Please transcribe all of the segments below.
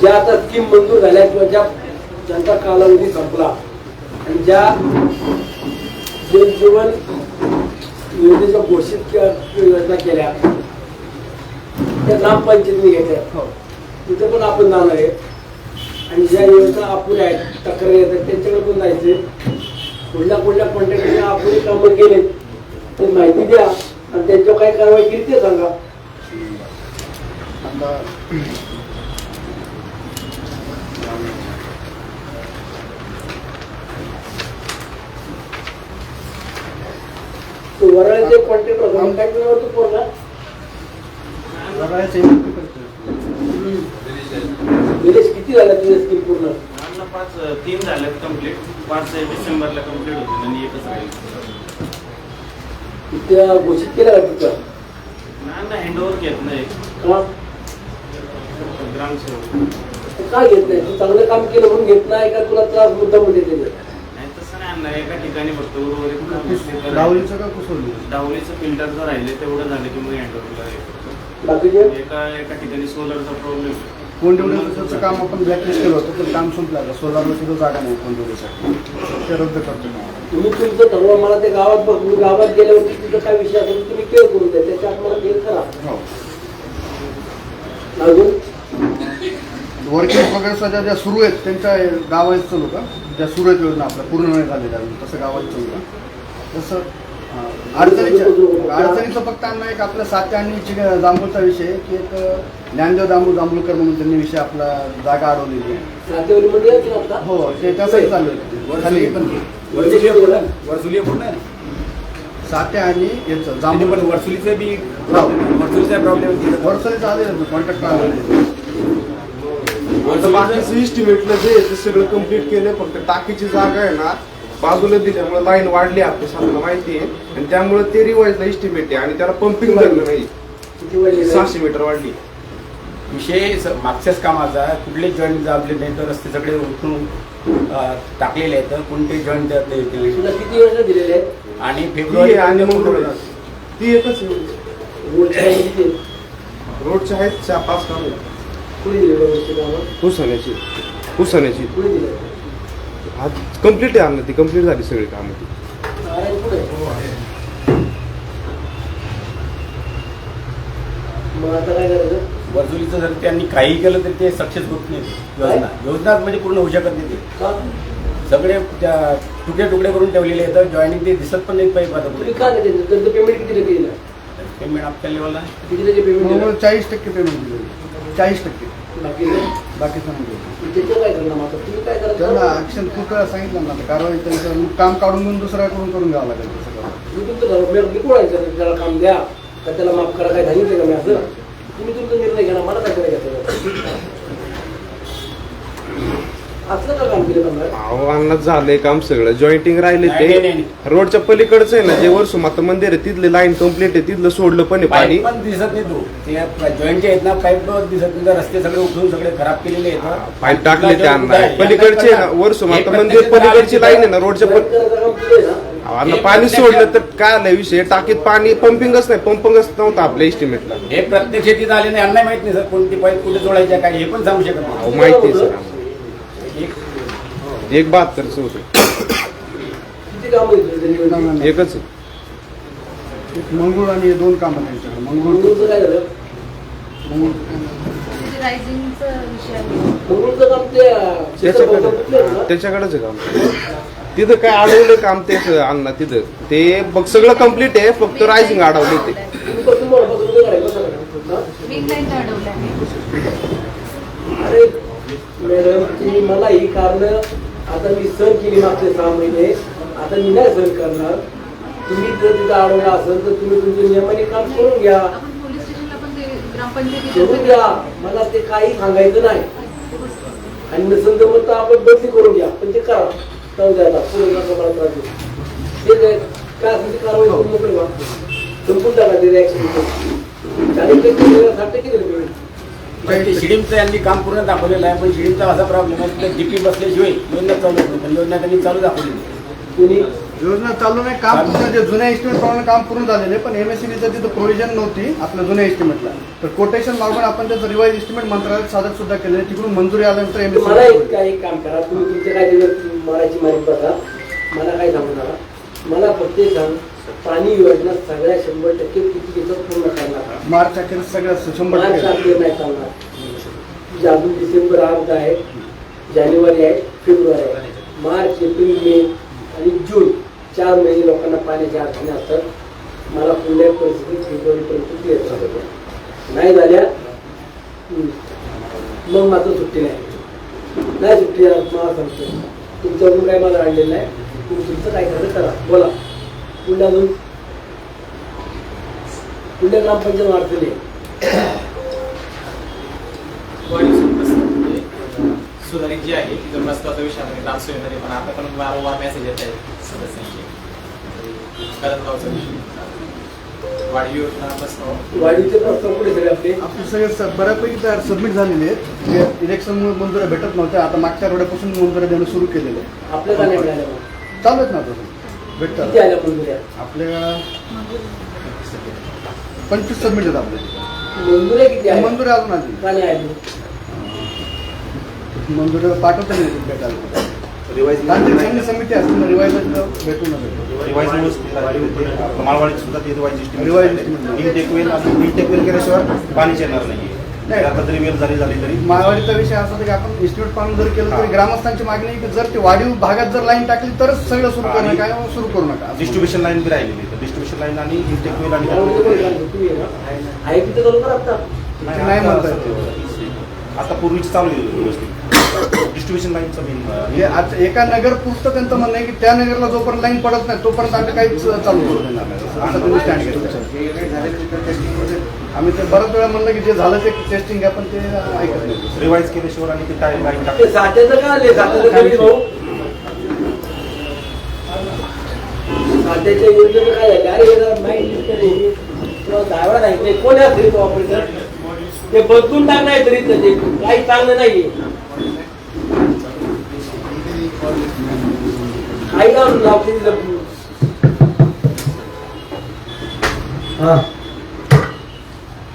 ज्या आता स्कीम मंजूर झाल्या किंवा ज्या ज्यांचा कालावधी संपला आणि ज्या जल जीवन योजनेच्या घोषित के- योजना केल्या त्या ग्रामपंचायतीने घेतल्या तिथे पण आपण जाणार आहे. आणि ज्या योजना अपुऱ्या आहेत तक्रारी येतात त्यांच्याकडे पण जायचे कुठल्या कुठल्या कॉन्ट्रॅक्टरने अपुरी कामं केले ते माहिती द्या. आणि त्यांच्यावर काय कारवाई केली ते सांगा. आता तो वराळ्याचे कॉन्ट्रॅक्टर होतो पोरला रडायचं इतकं करतोय. निलेश किती झाला तुझ्या स्कीम पूर्ण? आम्हाला पाच तीन झाल्यात कंप्लीट पाच डिसेंबरला कंप्लीट होतील आणि एकच राहील. त्या घोषित केल्या का तिथं नाही हँडओव्हर घेत नाही. का? ग्रामसेवक. का घेत नाही? तू चांगलं काम केलं म्हणून घेत नाही का? तुला त्रास मुद्दा मध्ये देते नाही एका ठिकाणी फक्त उर्वरित डावलीचं का कुसवली डावलीचं फिल्टर जर राहिले तेवढं झालं की मग हँडओव्हरला एका एका ठिकाणी सोलरचा प्रॉब्लेम कोंडिवलीचं काम आपण ब्लॅकलिस्ट केलं होतं तर काम संपलं आता. सोलारला सुद्धा जागा नाही कोंडिवलीसाठी ते रद्द करतो. तुम्ही तुमचं ठरवा मला ते गावात बघ. मी गावात गेल्यावरती तिथं काय विषय असेल तुम्ही केअर करून द्या. त्याच्यात मला केअर करा. हो. अजून? वर्किंग प्रोग्रेस ज्या ज्या सुरू आहेत त्यांच्या गावात चालू का ज्या सुरू आहेत योजना आपल्या पूर्ण नाही झालेल्या अजून तसं गावात चालू का तसं हां. अडचणीच्या अडचणीचं फक्त आणणं एक आपलं सात्या आणि जांभूळचा विषय आहे की एक ज्ञानदेव दांबू जांभूळकर म्हणून त्यांनी विषय आपला जागा अडवलेली आहे. हो ते त्यासाठी चालू आहे सात्या आणि याचं जांभूळ पण वरसुलीचं बी वरसुलीचा प्रॉब्लेम वर्षाचे आलेले कॉन्ट्रॅक्ट आलेले बाकीचं इस्टिमेटला जे आहे ते सगळं कंप्लीट केलं फक्त टाकीची जागा आहे ना बाजूला दिल्यामुळे लाईन वाढली आपल्या साधारण माहिती आहे आणि त्यामुळे ते रिवाईजला इस्टिमेट आहे आणि त्याला पंपिंग लागलं नाही किती वाजले? सहाशे मीटर वाढली विषय स- मागच्याच कामाचा कुठले जॉईंट दाबले नाही तर रस्ते सगळे उठून अं, टाकलेले आहेत कोणते जॉईंट देत नाही ते. तुला किती योजना दिलेल्या आहेत आणि ती फेब्रुवारी आहे आणि मग रोड ती एकच आहे. रोडच्या आहे आहेत? रोडच्या आहेत चार पाच कामं? उसाण्याची उसाण्याची दिले कंप्लीट आहे अन्न ती कंप्लीट झाली सगळी कामं ती. वरसुलीचं जर त्यांनी काही केलं तरी ते सक्सेस होत नाही. योजना योजना म्हणजे पूर्ण होऊ शकत नाही ते. का सगळे त्या तुकडे तुकडे करून ठेवलेले आहेत जॉईनिंग ते दिसत पण नाही? पाहिजे पेमेंट किती पेमेंट आपल्या लेवलला किती पेमेंट चाळीस टक्के पेमेंट दिले चाळीस टक्के. तुम्ही काय त्यांना ऍक्शन खूप वेळा सांगितलं ना कारवाई त्यांचं काम काढून घेऊन दुसऱ्याकडून करून घ्यावं लागेल त्याला काम द्या. का त्याला माफ करा? काय सांगितलं का मी असं? तुम्ही तुमचा निर्णय घ्या मला काय करायचं असलं का काम केलं करणार अहो झालंय काम सगळं. जॉईंटिंग राहिले ते. रोडच्या पलीकडचं आहे ना जे वर्ष माता मंदिर आहे तिथले लाईन कंप्लीट आहे तिथलं सोडलं पण आहे पाणी पाईप पण. दिसत नाही तो. ते जॉईंटचे आहेत ना पाईप दिसत नाही. रस्ते सगळे उठून सगळे खराब केलेले आहेत पाईप टाकले ते अण्णा पलीकडचे ना वर्ष माता मंदिर पलीकडची लाईन आहे? ना रोडच्या पाणी सोडलं तर काय आलंय विषय टाकीत पाणी पंपिंगच नाही. पंपिंगच नव्हतं आपल्या इस्टिमेटला हे प्रत्येक शेतीत आले नाही यांना माहीत नाही सर कोणती पाईप कुठे जोडायच्या काय हे पण सांगू शकत नाही. माहिती सर एक एक बहात्तरचं होतं किती काम होईल एकच आहे. एक मंगळूर आणि हे दोन कामं त्यांच्याकडे मंगळूरचं काय झालं? मंगळूरचं काम ते त्याच्याकडे? त्याच्याकडेच काम. तिथं काय अडवलं काम तेच अण्णा तिथं. ते बघ सगळं कंप्लीट आहे फक्त रायझिंग अडवले ते तुम्ही कसं मला बघून उभं राहिलं, कसं राहिलं? हा? वीक लाईन अडवलं आहे अरे मॅडम तुम्ही मला ही कारण आता मी सहन केली मागचे सहा महिने. आता मी नाही सहन करणार. तुम्ही जर तिथं अडवलं असेल तर तुम्ही तुमच्या नियमाने काम करून घ्या. करून द्या मला ते काही सांगायचं नाही. आणि नसेल तर मग आपण बदली करून घ्या. पण ते करा. जाऊ द्यायला पुढे मला त्रास देऊ. ते काय असेल ती कारवाई करून मोकळे व्हा. संपून टाका ते रिॲक्शन चाळीस टक्के दिलं, साठ टक्के पेमेंट शिडीमचं यांनी काम पूर्ण दाखवलेलं आहे पण शिडीमचा असा प्रॉब्लेम आहे की डीपी बसल्याशिवाय योजना चालू होत नाही. पण योजना त्यांनी चालू दाखवली योजना चालू नाही काम पूर्ण जे जुन्या एस्टिमेट प्रमाणे काम पूर्ण झालेले पण एमएससीबीचं तिथं प्रोव्हिजन नव्हती आपल्या जुन्या एस्टिमेटला तर कोटेशन मागून आपण त्याचं रिवाईज एस्टिमेट मंत्रालयात सादर सुद्धा केले तिकडून मंजुरी आल्यानंतर मला एक एमएससी काय काम करा. तुम्ही काय दिवस मारायची मारी बघा मला काय सांगू नका. मला फक्त सांग. पाणी योजना सगळ्या शंभर टक्के किती पूर्ण करणार. मार्च अखेर सगळं शंभर मार्च टक्के नाही चालणार म्हणजे अजून डिसेंबर अर्धा आहे. जानेवारी आहे फेब्रुवारी आहे. मार्च एप्रिल मे आणि जून चार महिने लोकांना पाण्याची अडचणी असतात मला कुठल्याही परिस्थितीत फेब्रुवारीपर्यंत क्लिअर झालं. नाही झाल्या मग मात्र सुट्टी नाही. नाही सुट्टी मला सांगतो तुमच्याकडून काय मला आणलेलं नाही. तुम्ही तुमचं काय करायचं करा. बोला. अजून पुढे ग्रामपंचायत अडचणी आहे. वाढीव सुधारित जी आहे ती जर विषय आहे ग्रामसेव येणारे पण आता पण वारंवार मेसेज येत आहेत सदस्यांचे. करंजगावचा विषय वाढीव योजना प्रस्ताव. वाढीचे प्रस्ताव पुढे सगळे आपले? आपले सगळे बऱ्यापैकी तयार सबमिट झालेले आहेत. जे इलेक्शनमुळे मंजुऱ्या भेटत नव्हत्या. आता मागच्या आठवड्यापासून मंजुऱ्या देणं सुरू केलेलं आहे. आपल्या का नाही मिळाल्या मग? चालू आहेत ना आता किती भेटतात आल्या मंजुऱ्या आपल्या पंचवीस सबमिट आहेत आपले मंजुऱ्या किती आल्या मंजुऱ्या अजून आली. का नाही आली मंजुऱ्या पाठवता नाही येतील भेटायला. रिवाईज तांत्रिक समिती असते ना रिवाईज भेटून भेटू रिवाईज माळवाडीत सुद्धा ते revise Revised estimate. Intake well आणि इंटेक वेल केल्याशिवाय पाणीच येणार नाही. नाही. आता जरी वेल झाली झाली. तरी माळवाडीचा विषय असा होता की आपण इस्टिमेट पाहून जर केलं तरी हा. ग्रामस्थांची मागणी की जर ते वाढीव भागात जर लाईन टाकली तरच सगळं सुरू करणं काय? सुरू करू नका. डिस्ट्रीब्युशन लाईन बी राहिलेली तर डिस्ट्रीब्युशन लाईन आणि इंटेक पण आणि करा आता. ते नाही म्हणता येत आता पूर्वीच चालू आहे व्यवस्थित. डिस्ट्रीब्युशन लाईनचं हे मेन एका नगर पुरतं त्यांचं म्हणणं आहे की त्या नगरला जोपर्यंत लाईन पडत नाही तोपर्यंत आम्ही काहीच चालू करू देणार नाही. असं तुम्ही स्टँड घेतलं आम्ही ते बऱ्याच वेळा म्हणलं की जे झालं ते टेस्टिंग आहे पण ते ऐकत नाही. रिवाईज केल्याशिवाय आणि ते टाईम लाईन ते टाकते. साठ्याचं का आले साठ्याचं कमी भाऊ? साठ्याच्या योजनेचं काय झालं अरे हे जरा माहिती नाही. नाही कोण आहे तरी तो ऑपरेटर ते बदलून टाकणार तरी त्याचे. काही चांगलं नाहीये. काही का लावते तिथं. हा.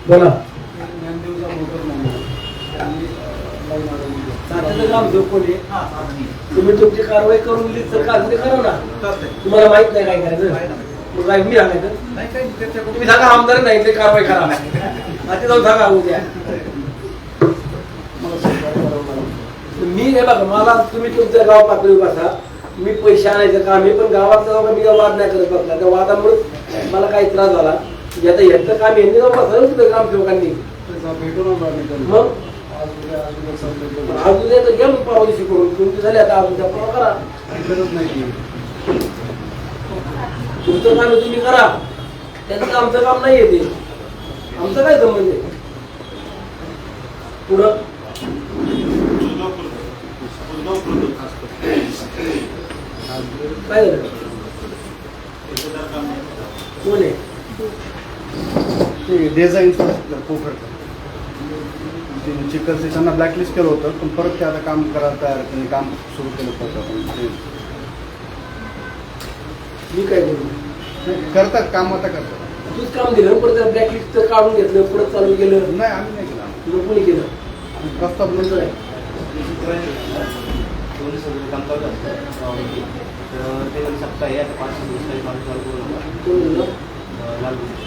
बोला. तुम्ही तुमची कारवाई करून दिली तर का ते करा ना. तुम्हाला माहीत नाही काय करायचं. काय मी सांगायचं तुम्ही सांगा आमदार नाही ते कारवाई करा. आता जाऊन सांगा उद्या मी हे बघा मला तुम्ही तुमच्या गाव पातळी बसा मी पैसे आणायचं काम आहे पण गावात जाऊन मी वाद नाही करत बसला त्या वादामुळे मला काही त्रास झाला. की आता यांचं काम यांनी जाऊन बसलं तिथं ग्रामसेवकांनी. मग? आज उद्या तर घ्या मग परवा दिवशी करून. तुमची झाली आता आज उद्या परवा करा. तुमचं काम तुम्ही करा. त्यांचं आमचं काम नाही येते आमचं काय संबंध आहे? पुढं? काय झालं? कोण आहे? ते डिझाईन पोखरचं चिकन त्यांना ब्लॅकलिस्ट केलं होतं पण परत ते आता काम करायला तयार. त्यांनी काम सुरू केलं परत आपण मी काय बोलू? नाही, करतात काम आता करतात. तूच काम दिलं परत ब्लॅकलिस्ट काढून घेतलं परत चालू केलं. नाही आम्ही नाही केलं. मग कोणी केलं? प्रस्ताव म्हणजे आहे. दोन्ही सगळे काम चालू आहे. तर ते सप्ताह आहे आता पाच दिवस काही काम चालू करू नका लालू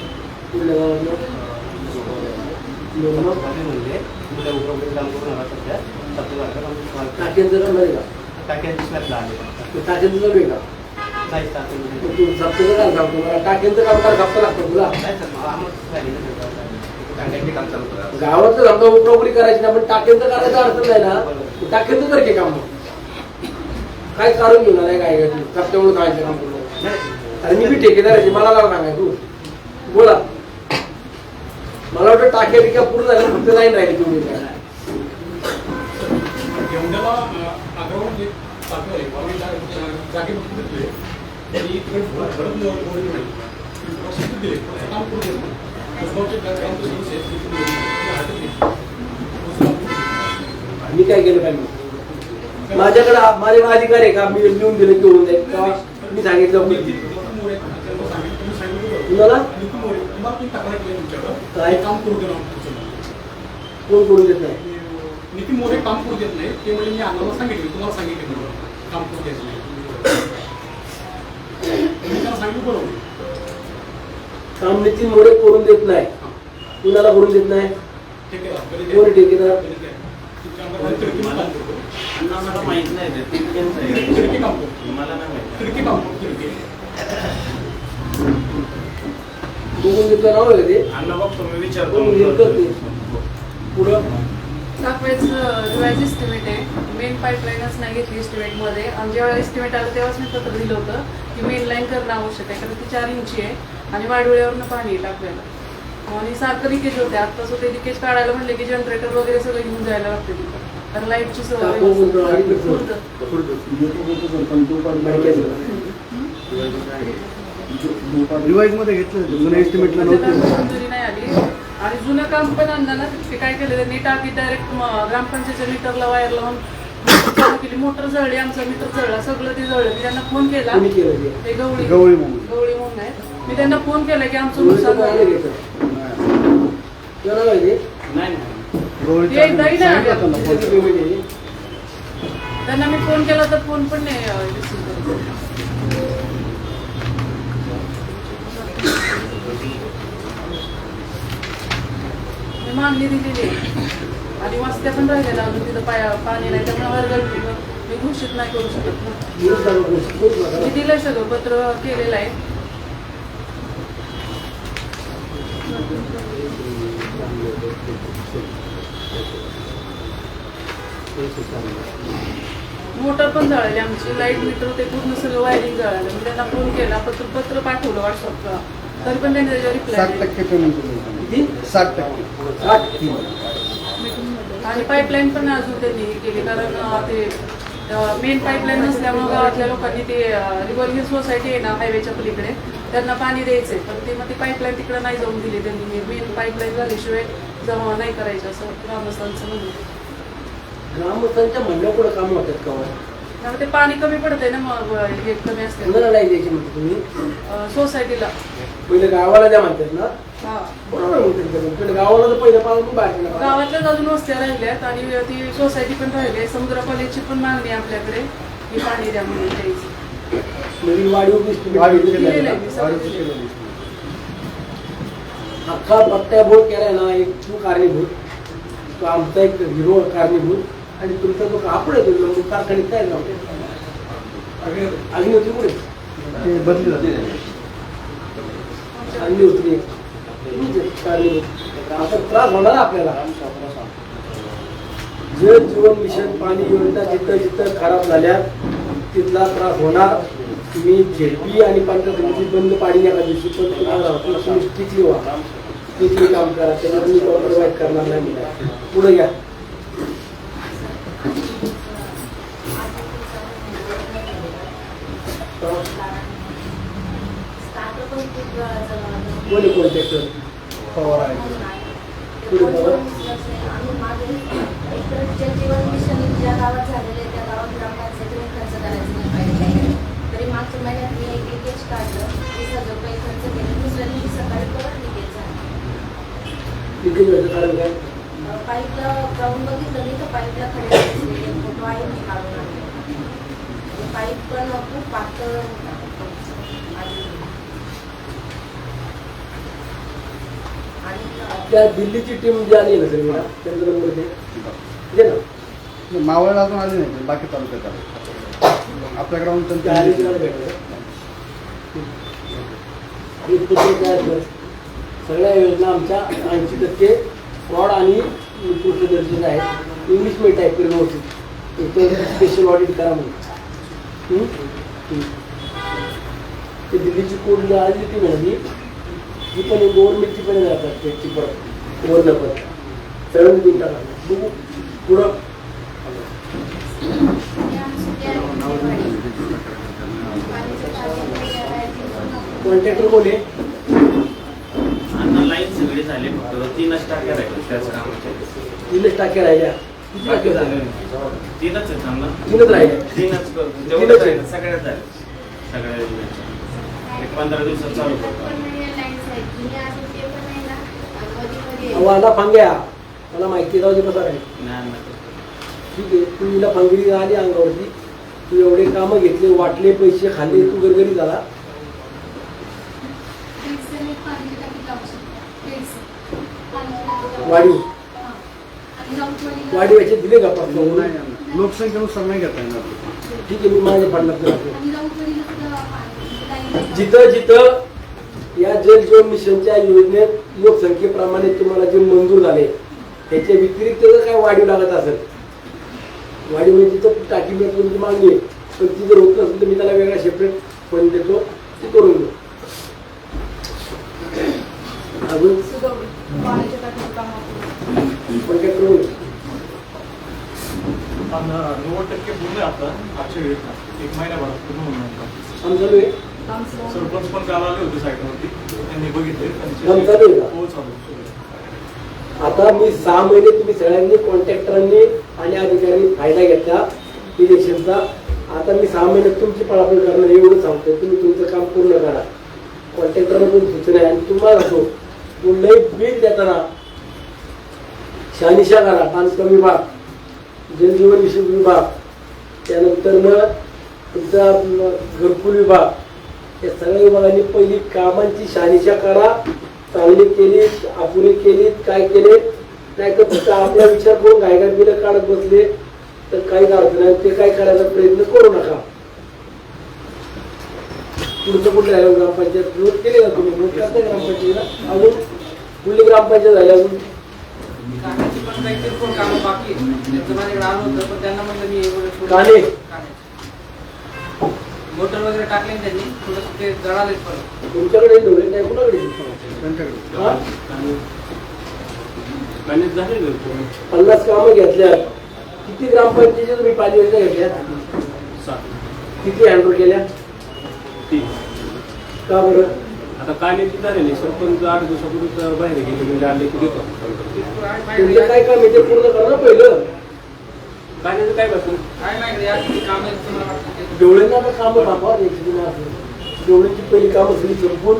टाक्यांचं काम आले ते टाक्यांचं चालू टाक्यांचं तू सांगतो मला टाक्यांचं काम करायला लागतो तुला आम्हाला गावाचं धंदा उपरोपरी करायची ना पण टाक्यांचं करायचं अडचण नाही ना टाक्यांचं तर की काम काय काढून घेऊन नाही काय काय तू सप्त्यामुळे करायचं काम पूर्ण अरे मी बी ठेकेदाराची मला लावा नाही तू बोला मला वाटतं टाक्या बिक्या पूर्ण झाल्या फक्त लाईन राहिली तुम्ही ते घेतलं. उसगाव- मी काय केलं पाहिजे माझ्याकडे माझे अधिकार आहे का? मी लिहून दिलं की होऊन जाईल का? मी सांगितलं. तुम्ही. कुणाला काय? काम करू देणार तुमचं कोण करून देत नाही नितीन मोरे काम करू देत नाही ते म्हणजे मी अण्णाला सांगितले तुम्हाला सांगितले म्हणून काम करू देत नाही मी त्यांना सांगितलं बरोबर काम नितीन मोरे करून देत नाही कुणाला करून देत नाही ठेकेदार कधी कोण आहे ठेकेदार? कधी द्या. तुमच्या अंगावर तिरकीनं काम करतो अण्णा मला माहीत नाही ते तितक्यांचं आहे. तिरकी काम करतो मला नाही माहीत तिरकी काम करतो तिरकी बघून घेतलं नाव आहे का ते. अण्णा बघतो मी विचारतो. ते पुढं? एस्टिमेट आहे. मेन पाईपलाईनच नाही घेतली एस्टिमेटमध्ये आणि जेव्हा एस्टिमेट आलं तेव्हाच मी पत्र दिलं होतं की मेन लाईन करणं आवश्यक आहे. कारण ती चार इंची आहे आणि वाडोळ्यावरनं पाणी टाकलेलं आणि सारखं लिकेज होते. आत्ताच ते लिकेज काढायला म्हणले की जनरेटर वगैरे सगळं घेऊन जायला लागते तिथं. कारण लाईटची सवय? खुर्द. रिवाईजमध्ये घेतलं जुन्या एस्टिमेटला मंजुरी नाही आली. आणि जुनं काम पण आणलं ना ते काय केलं त्यांनी टाकी डायरेक्ट ग्रामपंचायतच्या मीटरला वायर लावून चालू केली. मोटर जळली आमचा मीटर जळला सगळं ते जळलं. मी त्यांना फोन केला. कोणी केलं ते? ते गवळी गवळी म्हणून. गवळी म्हणून आहेत मी त्यांना फोन केला की आमचं नुकसान झालं. नाही नाही. गवळीच्या ते एकदाही नाही सांगितलं होतं ना, किती फोन. पेमेंट आहे त्यांना मी फोन केला तर फोन पण नाही रिसीव्ह करत मी मागणी दिलेली आहे. आणि वस्त्या पण राहिलेल्या अजून तिथं पाया पाणी नाही त्यामुळे वर्ग मी घोषित नाही करू शकत. ना. मी दिलंय सगळं पत्र केलेलं आहे. मोटर पण जळाली आमची लाइट मीटर ते पूर्ण सगळं वायरिंग जळालं. मी त्यांना फोन केला पत्र पत्र पाठवलं व्हॉट्सअपला तरी पण त्यांनी त्याच्यावर साठ टक्के पेमेंट किती? साठ टक्के. साठ आणि पाईपलाईन पण अजून त्यांनी हे केली कारण अं, ते मेन पाईपलाईन नसल्यामुळे गावातल्या लोकांनी ते रिव्हॉल्व्हिंग सोसायटी आहे ना हायवेच्या पलीकडे त्यांना पाणी द्यायचंय. पण ते मग ती पाईपलाईन तिकडे नाही जाऊन दिली त्यांनी. मेन पाईपलाईन झाल्याशिवाय जमा नाही करायचं असं ग्रामस्थांचं म्हणणं ग्रामस्थांच्या म्हणण्या पुढे काम होतात का हो? त्यामुळे ते पाणी कमी पडतंय ना मग हे कमी असते कोणाला नाही द्यायची म्हणते तुम्ही सोसायटीला पहिले गावाला द्या म्हणतात ना? हा. बरोबर म्हणतात ते. पहिले गावाला तर पहिलं पाहून बाहेर. गावातल्याच अजून वस्त्या राहिल्यात आणि ती सोसायटी पण राहिली आहे. समुद्र कॉलेजची पण मागणी आहे आपल्याकडे की पाणी द्या म्हणून द्यायचं. नवीन वाढीव आहे. आहे. अख्खा पट्ट्या बोट केलाय ना एक तू कारणीभूत. तो आमचा एक हिरो कारणीभूत. आणि तुमचा जो कापड आहे तो मग कारखान्यात काय जाऊ अग्निहोत्री कुठे? ते बदली झाले आहे कारणीभूत आता त्रास होणार आपल्याला. जल जीवन मिशन पाणी योजना जिथं जिथं खराब झाल्या तिथला त्रास होणार. मी झेडपी आणि पंचायत समिती बंद पाडी एका दिवशी पण तुम्हाला तुम्ही स्ट्रिक्टली व्हा. काम करा. त्याला तुम्ही कॉम्प्रोमाइज करणार नाही. पुढे घ्या. कोणी कोणते पवार आहे पुढे बघा. ज्या गावात झालेले त्या गावात खर्च करायचं नाही पाहिजे तरी मागच्या महिन्यात मी एक लिकेज काढलं हजार रुपये खर्च केले दुसऱ्या दिवशी सकाळी परत लिकेज झालं पाईपला जाऊन बघितलं मी तर पाईपला खडे फोटो आहे मी काढून आणले पाईप पण खूप पातळ होता आणि आणि त्या दिल्लीची टीम जी आली ना सगळी दे ना? मावळला अजून आले नाही बाकी तालुक्यात आले. आपल्या ग्राउंड त्या आली तुम्हाला भेटलं. एक पुस्तक तयार कर. सगळ्या योजना आमच्या ऐंशी टक्के फ्रॉड आणि पूर्वदर्शन आहेत इंग्लिशमध्ये टाईप करून व्यवस्थित इथं स्पेशल ऑडिट करा म्हणून. ते दिल्लीची कोड जी आली ती म्हणजे ती पण गव्हर्नमेंटची पण जातात त्याची परत वरनं पण. सगळं देऊन टाका. बघू पुढं. कॉन्ट्रॅक्टर कोण आहे लाईन सगळी झाली फक्त तीनच टाक्या राहिल्या त्याच कामाच्या तीनच टाक्या राहिल्या. किती टाक्या झाल्या? तीनच आहेत अण्णा तीनच राहिल्या. तीनच तेवढंच आहे. सगळ्यात झाले सगळ्या एक पंधरा दिवसात चालू करतो. आता फांग्या मला माहिती जाऊ दे कसं आहे. ठीक आहे तू हिला फांगडी आली अंगावरती. तू एवढे कामं घेतले वाटले पैसे खाल्ले तू गरगरी झाला. वाढीव. वाढीवाचे दिले का नाही. लोकसंख्येनुसार नाही. घेता येणार ठीक आहे मी माझ्या पडणार जिथं जिथं या जल जीवन मिशनच्या योजनेत लोकसंख्येप्रमाणे तुम्हाला जे मंजूर झाले त्याच्या व्यतिरिक्त जर काय वाढीव लागत असेल वाढीव म्हणजे तिथं टाकी तुमची मागणी आहे पण ती जर होत नसेल तर मी त्याला वेगळा सेपरेट फंड देतो ते करून घेऊ अजून पण काय घेऊ. नव्वद टक्के पूर्ण आता आठशे योजना एक महिन्याभरात पूर्ण होऊन जाईल. काम चालू आहे सरपंच पण काल आले होते साईटवरती त्यांनी बघितले. काम चालू आहे का? हो. आता मी सहा महिने तुम्ही सगळ्यांनी कॉन्ट्रॅक्टरांनी आणि अधिकाऱ्यांनी फायदा घेतला इलेक्शनचा. आता मी सहा महिन्यात तुमची पळापळ करणार एवढं सांगतो तुम्ही तुमचं काम पूर्ण करा. कॉन्ट्रॅक्टरला पण सूचना आहे आणि तुम्हाला असो कुठलंही बिल देताना शहानिशा करा. बांधकाम विभाग जलजीवन मिशन विभाग त्यानंतर मग तुमचा घरकुल विभाग या सगळ्या विभागांनी पहिली कामांची शहानिशा करा चांगली केली अपुरी केली काय केले नाही तर फक्त आपला विचार करून घायघाट बिलं काढत बसले तर काही अडचण नाही ते काय करायचा प्रयत्न करू नका. पुढचं कुठलं आहे ग्रामपंचायत? नोट केले का तुम्ही? नोट करताय ग्रामपंचायतीला? अजून? कुठली ग्रामपंचायत झाली अजून? काने? मोटर वगैरे टाकले त्यांनी थोडंसं ते जळालेच परत. तुमच्याकडे डोळे नाही कुणाकडे हा? मॅनेज झाले. पन्नास कामं घेतल्या किती ग्रामपंचायती तुम्ही पाणी योजना घेतल्या सात. किती हँडल केल्या? तीन. का बरं? आता काण्याची झालेली सरपंच आठ दिवसापूर्वी तर बाहेर गेले म्हणजे आले की देतो. तुमचं काय काम आहे? ते पूर्ण करा ना पहिलं. काय बसून काय माहिती या किती कामं आहेत तुम्हाला वाटतं ते. डोळ्यांना आता कामं थांबवा द्यायची तुम्ही असं. डोळ्यांची पहिली कामं सगळी संपून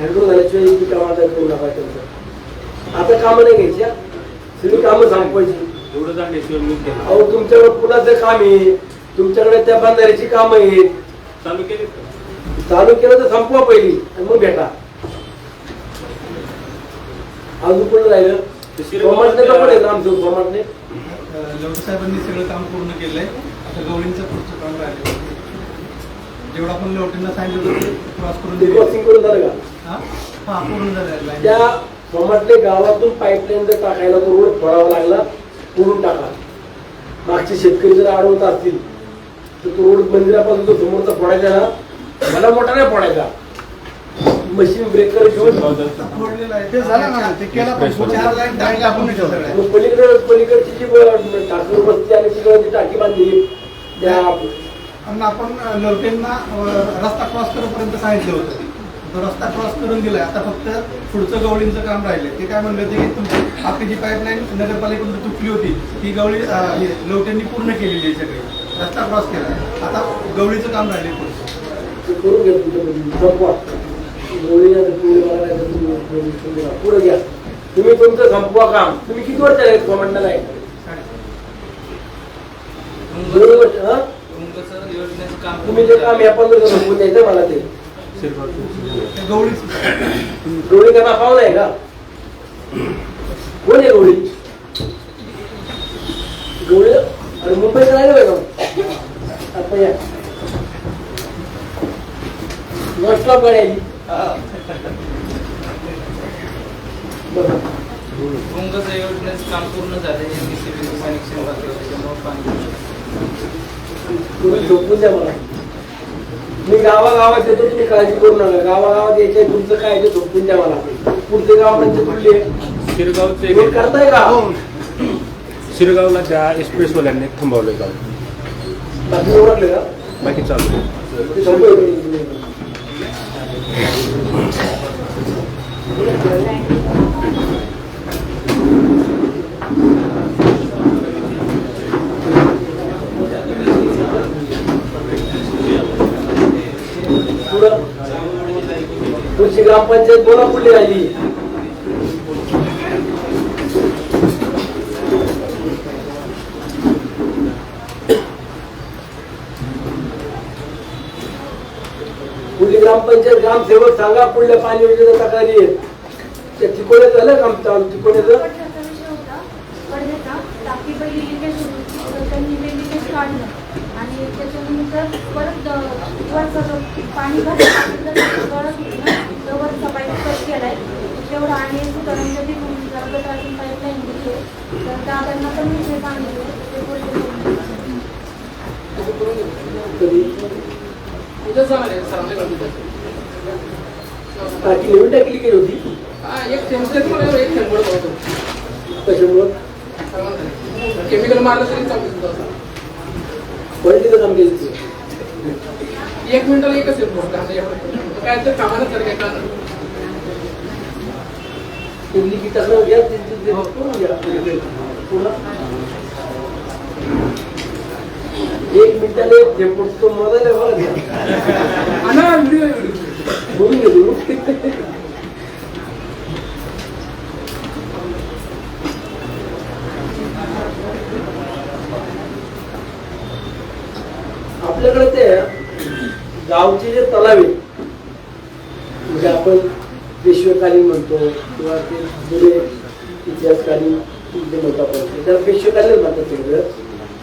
हँडल झाल्याशिवाय ही कामं आता करू नका त्यांचं. आता कामं नाही घ्यायची हा. सगळी कामं संपवायची. एवढं झाल्याशिवाय मी केलं अहो तुमच्याकडे पुण्याचं काम आहे. तुमच्याकडे त्या बांधाऱ्याची कामं आहेत. चालू केले चालू केलं तर संपवा पहिली आणि मग भेटा. अजून कोण राहिलं? सोमाटणे पण आहे आमचं सोमाटणे लवकर साहेबांनी सगळं काम पूर्ण केलंय. आता गवळींचं पुढचं काम राहिलं जेवढं आपण लवटींना सांगितलं क्रॉस करून ते दिले. क्रॉसिंग करून झालं का? हा? हा पूर्ण झालं. त्या सोमाटणे गावातून पाईपलाईन जर टाकायला तो रोड फोडावा लागला पुरून टाका. मागचे शेतकरी जर अडवत असतील तर तो रोड मंदिरापासून तो समोरचा फोडायचा ना? मला मोठा नाही फोडायचा. मशीन ब्रेकर घेऊन फोडलेलं आहे. ते झालं ना ते केलं पण पुढे चार line टाकल्या आपण. मग पलीकडे पलीकडची जी ब- टाकीवर बसते आणि तिकडे जी टाकी बांधली त्या आणि आपण लवटेंना रस्ता क्रॉस करूपर्यंत सांगितलं होतं. तो रस्ता क्रॉस करून दिलाय. आता फक्त पुढचं गवळींचं काम राहिलंय. ते काय म्हणले होते की तुमची आपली जी पाईपलाईन नगरपालिकेकडून तुटली होती ती गवळी लवटेंनी पूर्ण केलेली आहे सगळी. रस्ता क्रॉस केला आता गवळीचं काम राहिले पुढचं. ते तुम्ही पुढे घ्या. तुमचं संपवा काम. तुम्ही किती वर्ष आहेत काम तुम्ही जे काम या पंधरा संपवून द्यायचं मला ते. ते गवळी का पाहुणा आहे का? कोण आहे गवळी गवळी अरे मुंबईत राहिलं का? आता या. नॉनस्टॉप गाडी आली तुमचं योजनेचं काम पूर्ण झालं MDCB चं कनेक्शन बाकी होतं, त्याच्यामुळं पाणी तुम्ही झोपून द्या मला. मी गावागावात येतो तुम्ही काळजी करू नका. गावागावात यायचे तुमचं काय ते झोपून द्या मला. पुढचे गाव म्हणजे कुठले? शिरगावचे हे करताय का? शिरगावला त्या एक्सप्रेसवाल्यांनी थांबवलं गाव. बाकी ओळखले का? बाकी चालू. तुमची ग्रामपंचायत बोला कुठली राहिली. ग्रामसेवक सांगा कुठल्या पाणी योजनेच्या तक्रारी आहेत. त्या तिकोणे झालं काम चालू तिकोण्याचं पडण्याचा विषय होता. पडण्याचा टाकी पहिली लिकेज होती. तर त्यांनी ते लिकेज काढलं. आणि त्याच्यानंतर परत वरचा जो पाणी पाईप कट केलाय. तेवढं आणि सुतारांच्या तिथून जर गटातून पाईपलाईन गेली आहे. तर दादांना पण विषय सांगितले ते बोलले कधी उद्या जाणार आहे सरांना कळतं टाकी नवीन टाकी लिकेज होती? हा एक थेंब तरी मला एक थेंब पडत होतो त्याच्यामुळं केमिकल मारलं तरी काम केलं ते. एक मिनिटाला एकच येतो काय तर कामाला तर काय कारण तुम्ही की तसं घ्या ते- ते- ते. पुन्हा एक मिनिटाला एक थेंब पडतो मोबाईल आहे बघा घ्या. व्हिडिओ व्हिडिओ बोलून घेतो आपल्याकडे ते गावचे जे तलाव आहेत म्हणजे आपण पेशवेकालीन म्हणतो किंवा ते जुने इतिहासकालीन जे म्हणतो आपण त्याला पेशवेकालीन म्हणतात सगळं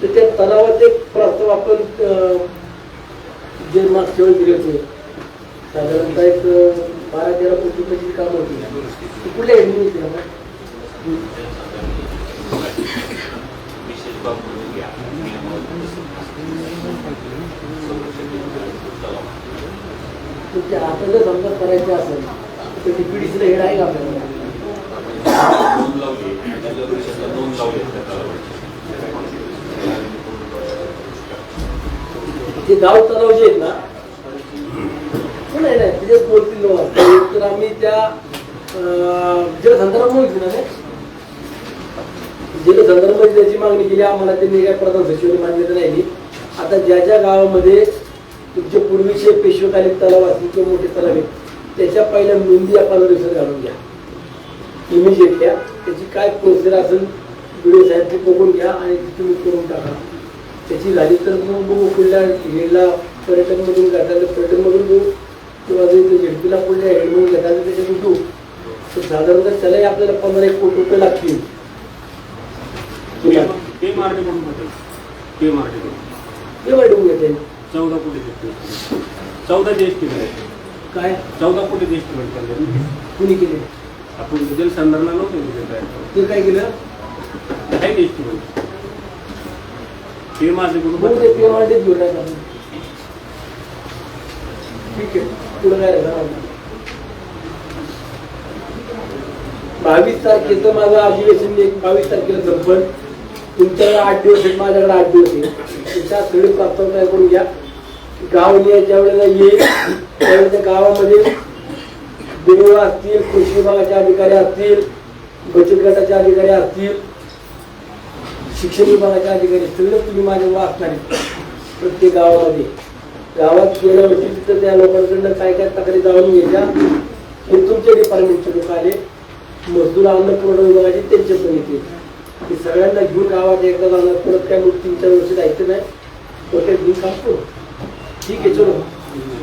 तर त्या तलावात एक प्रस्ताव आपण जे मागच्या वेळी दिले होते साधारणतः एक बारा तेरा कोटी रुपयाची काम होती ती कुठल्या हेडून होती ना तर आता जर समजा करायचं असेल तर डीपीडीसीला हेड आहे का आपल्याला? ते गाव तलाव जे आहेत ना नाही नाही तिथेच बोलतील तर आम्ही त्या अं, जलसंधारण ना नाही जलसंधारण त्याची मागणी केली आम्हाला त्यांनी काय प्रधान सचिवांनी मान्यता नाही दिली. आता ज्या ज्या गावामध्ये तुमचे पूर्वीचे पेशवेकालीन तलाव असतील किंवा मोठे तलाव आहेत त्याच्या पहिल्या नोंदी आपण रिसर्च घालून घ्या. इमिजिएट घ्या त्याची काय प्रोसिजर असेल व्हिडिओ साहेब ते बघून घ्या आणि ती तुम्ही करून टाका. त्याची झाली तर मग बघू कुठल्या हेडला पर्यटनमधून जाता तर पर्यटनमधून बघू. किंवा झेडपीला हेडमधून घेता तर त्याच्यातून घेऊ तर साधारणतः त्यालाही आपल्याला पंधरा एक कोटी रुपये लागतील. ते मार्के कडून भेटेल. ते कडून ते वाढवून घेते चौदा कोटी देते चौदा जी एस काय? चौदा कोटी एस्टिमेट केले. कुणी केले? आपण जल संधारणा नव्हते ते काय केलं? आहे एस्टिमेट ते माझे मग ते पेमांडीच घेऊन. ठीक आहे. पुढे काय बावीस तारखेचं माझं अधिवेशन एक बावीस तारखेला संपल. तुमच्याकडे आठ दिवस आहेत माझ्याकडे आठ दिवस आहेत. तुमच्या सगळे प्रस्ताव काय करून घ्या. गाव ज्या वेळेला येईल त्यावेळेला त्या गावामध्ये देऊळ असतील कृषी विभागाचे अधिकारी असतील बचत गटाचे अधिकारी असतील शिक्षण विभागाचे अधिकारी सगळे तुम्ही माझ्यावर असणार प्रत्येक गावामध्ये. गावात गेल्या म्हणजे वर्षी तिथं त्या लोकांकडनं काय काय तक्रारी जाणून घ्यायच्या हे तुमच्या डिपार्टमेंटचे लोक आले मजदूर अन्न पुरवठा विभागाचे त्यांचे पण येते. ते सगळ्यांना घेऊन गावात एकदा जाणार परत काय मग तीन चार वर्ष जायचं नाही. डोक्यात घेऊन सांगतो ठीक आहे चलो.